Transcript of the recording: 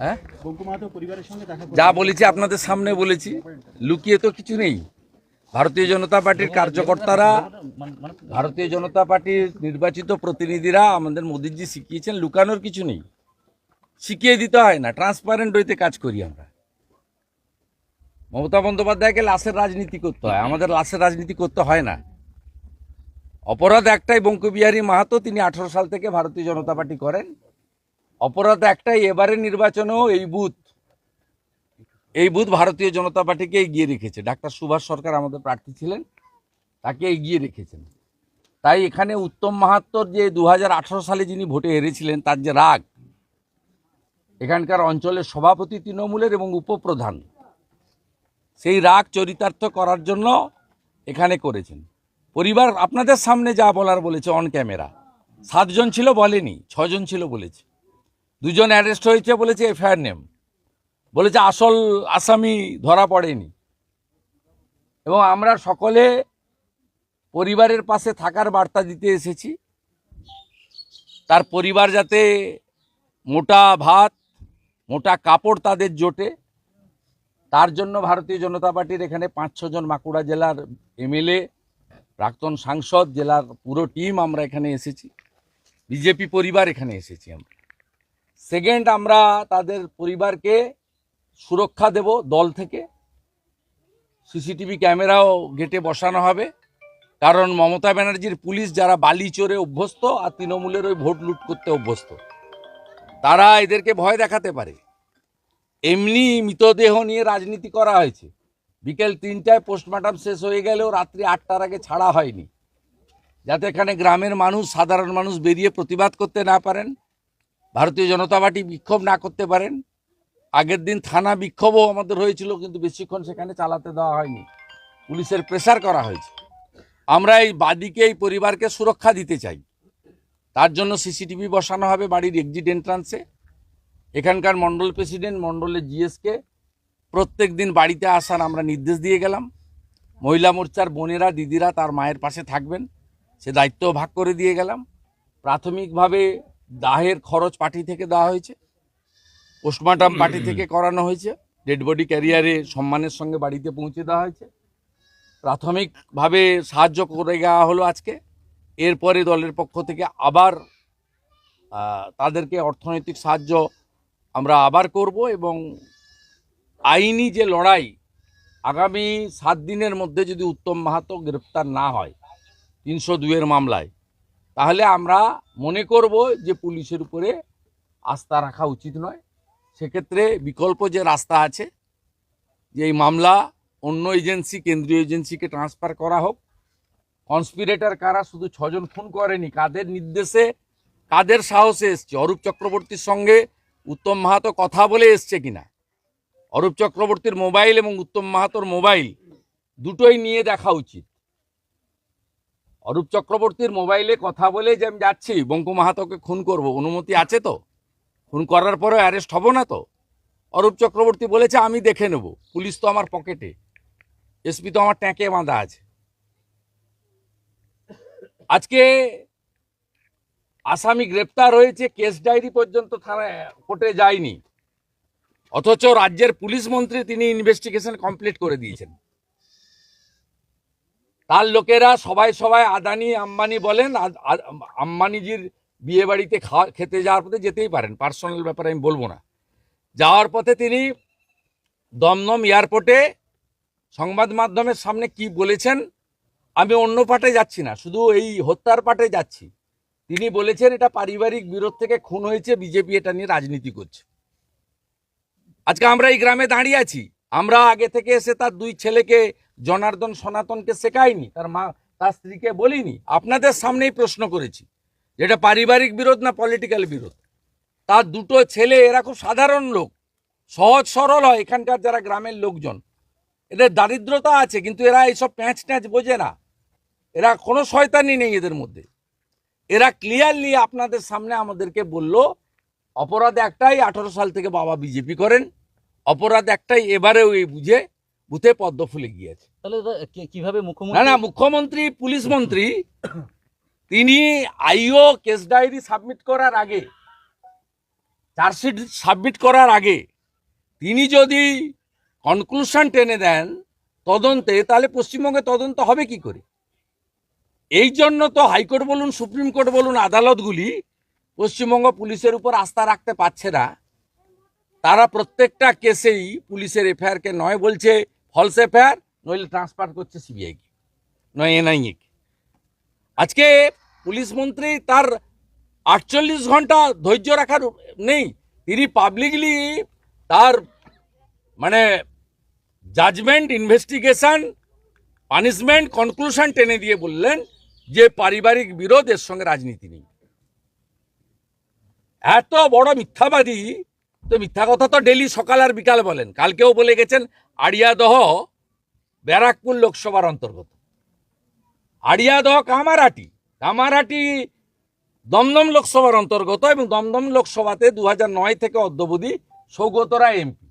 হ্যাঁ? যা বলেছি আপনাদের সামনে বলেছি। লুকিয়ে তো কিছু নেই। ভারতীয় জনতা পার্টির কার্যকর্তারা ভারতীয় জনতা পার্টির নির্বাচিত প্রতিনিধিরা আমাদের মোদিজি শিখিয়েছেন লুকানোর কিছু নেই। শিখিয়ে দিতে হয় না ট্রান্সপারেন্ট হইতে কাজ করি আমরা। মমতা বন্দ্যোপাধ্যায়কে লাশের রাজনীতি করতে হয় আমাদের লাশের রাজনীতি করতে হয় না। অপরাধ একটাই বঙ্কবিহারী মাহাতো তিনি আঠারো সাল থেকে ভারতীয় জনতা পার্টি করেন। অপরাধ একটাই, এবারের নির্বাচনেও এই বুথ এই বুথ ভারতীয় জনতা পার্টিকে এগিয়ে রেখেছে। ডাক্তার সুভাষ সরকার আমাদের প্রার্থী ছিলেন, তাকে এগিয়ে রেখেছেন। তাই এখানে উত্তম মাহাত্মর যে দু হাজার আঠেরো সালে যিনি ভোটে হেরেছিলেন, তার যে রাগ, এখানকার অঞ্চলের সভাপতি তৃণমূলের এবং উপপ্রধান, সেই রাগ চরিতার্থ করার জন্য এখানে করেছেন। পরিবার, আপনাদের সামনে যা বলার বলেছে অন ক্যামেরা সাতজন ছিল বলেনি, ছজন ছিল বলেছে। দুজন অ্যারেস্ট হয়েছে বলেছে এফআইআর নেম। বলেছে আসল আসামি ধরা পড়েনি। এবং আমরা সকলে পরিবারের পাশে থাকার বার্তা দিতে এসেছি। তার পরিবার যাতে মোটা ভাত, মোটা কাপড় তাদের জোটে। তার জন্য ভারতীয় জনতা পার্টির এখানে পাঁচ ছজন বাঁকুড়া জেলার এমএলএ, প্রাক্তন সাংসদ, জেলার পুরো টিম আমরা এখানে এসেছি। বিজেপি পরিবার এখানে এসেছি আমরা। সেকেন্ড আমরা তাদের পরিবারকে সুরক্ষা দেব দল থেকে। সিসিটিভি ক্যামেরাও গেটে বসানো হবে। কারণ মমতা ব্যানার্জির পুলিশ যারা বালি চোরে অভ্যস্ত আর তৃণমূলের ওই ভোট লুট করতে অভ্যস্ত, তারা এদেরকে ভয় দেখাতে পারে। এমনি মৃতদেহ নিয়ে রাজনীতি করা হয়েছে। বিকেল তিনটায় পোস্টমর্টম শেষ হয়ে গেলেও রাত্রি আটটার আগে ছাড়া হয়নি। যাতে এখানে গ্রামের মানুষ, সাধারণ মানুষ বেরিয়ে প্রতিবাদ করতে না পারেন। ভারতীয় জনতা পার্টি বিক্ষোভ না করতে পারেন। আগের দিন থানা বিক্ষোভও আমাদের হয়েছিল, কিন্তু বেশিক্ষণ সেখানে চালাতে দেওয়া হয়নি। পুলিশের প্রেসার করা হয়েছে। আমরা এই বাদীকে, এই পরিবারকে সুরক্ষা দিতে চাই। তার জন্য সিসিটিভি বসানো হবে বাড়ির এক্সিট এন্ট্রান্সে এখানকার মণ্ডল প্রেসিডেন্ট মণ্ডলের জিএসকে প্রত্যেক দিন বাড়িতে আসার আমরা নির্দেশ দিয়ে গেলাম। মহিলা মোর্চার বোনেরা, দিদিরা তার মায়ের পাশে থাকবেন। সে দায়িত্ব ভাগ করে দিয়ে গেলাম। প্রাথমিকভাবে দাহের খরচ পার্টি থেকে দেওয়া হয়েছে পোস্টমর্টম পার্টি থেকে করানো হয়েছে ডেড বডি ক্যারিয়ারে সম্মানের সঙ্গে বাড়িতে পৌঁছে দেওয়া হয়েছে। প্রাথমিকভাবে সাহায্য করে দেওয়া হলো আজকে এরপরে দলের পক্ষ থেকে আবার তাদেরকে অর্থনৈতিক সাহায্য আমরা আবার করব এবং আইনি যে লড়াই আগামী সাত দিনের মধ্যে যদি উত্তম মাহাতো গ্রেপ্তার না হয় তিনশো দুয়ের মামলায় তাহলে আমরা মনে করব যে পুলিশের উপরে আস্থা রাখা উচিত নয়। সেক্ষেত্রে বিকল্প যে রাস্তা আছে, যে এই মামলা অন্য এজেন্সি, কেন্দ্রীয় এজেন্সিকে ট্রান্সফার করা হোক কনস্পিরেটর কারা শুধু ছজন খুন করেনি, কাদের নির্দেশে, কাদের সাহসে এসছে? অরূপ চক্রবর্তীর সঙ্গে উত্তম মাহাতো কথা বলে এসছে কিনা? অরূপ চক্রবর্তীর মোবাইল এবং উত্তম মাহাতোর মোবাইল দুটোই নিয়ে দেখা উচিত। অরূপ চক্রবর্তীর মোবাইলে কথা বলে যে আমি যাচ্ছি, বঙ্কু মাহাতোকে খুন করব, অনুমতি আছে তো? খুন করার পরে অ্যারেস্ট হব না তো? অরূপ চক্রবর্তী বলেছে, আমি দেখে নেব। পুলিশ তো আমার পকেটে। এসপি তো আমার ট্যাঁকে বাঁধা আছে। আজকে আসামি গ্রেপ্তার হয়েছে, কেস ডায়েরি পর্যন্ত থানায় কোর্টে যায়নি। অথচ রাজ্যের পুলিশ মন্ত্রী তিনি ইনভেস্টিগেশন কমপ্লিট করে দিয়েছেন। তার লোকেরা সবাই সবাই আদানি, আম্বানি বলেন আম্বানিজির বিয়ে বাড়িতে খাওয়া, খেতে যাওয়ার পথে যেতেই পারেন। পার্সোনাল ব্যাপারে আমি বলব না। যাওয়ার পথে তিনি দমদম এয়ারপোর্টে সংবাদ মাধ্যমের সামনে কি বলেছেন, আমি অন্য পাটে যাচ্ছি না, শুধু এই হত্যার পাটে যাচ্ছি। তিনি বলেছেন, এটা পারিবারিক বিরোধ থেকে খুন হয়েছে, বিজেপি এটা নিয়ে রাজনীতি করছে। আজকে আমরা এই গ্রামে দাঁড়িয়ে আছি। আমরা আগে থেকে এসে তার দুই ছেলেকে, জনার্দন সনাতনকে শেখাইনি, তার মা, তার স্ত্রীকে বলিনি। আপনাদের সামনেই প্রশ্ন করেছি, যেটা পারিবারিক বিরোধ না পলিটিক্যাল বিরোধ? তার দুটো ছেলে, এরা খুব সাধারণ লোক, সহজ সরল হয়, এখানকার যারা গ্রামের লোকজন। এদের দারিদ্রতা আছে, কিন্তু এরা এইসব প্যাঁচ ট্যাঁচ বোঝে না। এরা কোনো শয়তানি নেই এদের মধ্যে। এরা ক্লিয়ারলি আপনাদের সামনে আমাদেরকে বলল, অপরাধ একটাই আঠারো সাল থেকে বাবা বিজেপি করেন। অপরাধ একটাই এবারেও এই বুঝে বুথে পদ্ম ফুলে গিয়েছে। তাহলে কীভাবে না মুখ্যমন্ত্রী না মুখ্যমন্ত্রী পুলিশ মন্ত্রী তিনি আইও কেস ডায়েরি সাবমিট করার আগে চার্জশিট সাবমিট করার আগে তিনি যদি কনক্লুশন টেনে দেন তদন্তে তাহলে পশ্চিমবঙ্গে তদন্ত হবে কি করে? এই জন্য তো হাইকোর্ট বলুন সুপ্রিম কোর্ট বলুন আদালতগুলি পশ্চিমবঙ্গ পুলিশের উপর আস্থা রাখতে পারছে না। তারা প্রত্যেকটা কেসেই পুলিশের এফআইআরকে নয় বলছে ফলস এফআইআর, নইলে ট্রান্সফার করছে সিবিআইকে নয় এনআইএকে আজকে পুলিশ মন্ত্রী তার আটচল্লিশ ঘণ্টা ধৈর্য রাখার নেই, তিনি পাবলিকলি তার মানে জাজমেন্ট ইনভেস্টিগেশন পানিশমেন্ট কনক্লুশন টেনে দিয়ে বললেন যে পারিবারিক বিরোধ, এর সঙ্গে রাজনীতি নেই। এত বড় মিথ্যাবাদী তো মিথ্যা কথা তো ডেলি সকাল আর বিকাল বলেন। কালকেও বলে গেছেন, আড়িয়াদহ, ব্যারাকপুর লোকসভার অন্তর্গত। আড়িয়াদহ, কামারাটি। কামারাটি দমদম লোকসভার অন্তর্গত এবং দমদম লোকসভাতে দু থেকে অদ্যবধি সৌগতরা এমপি।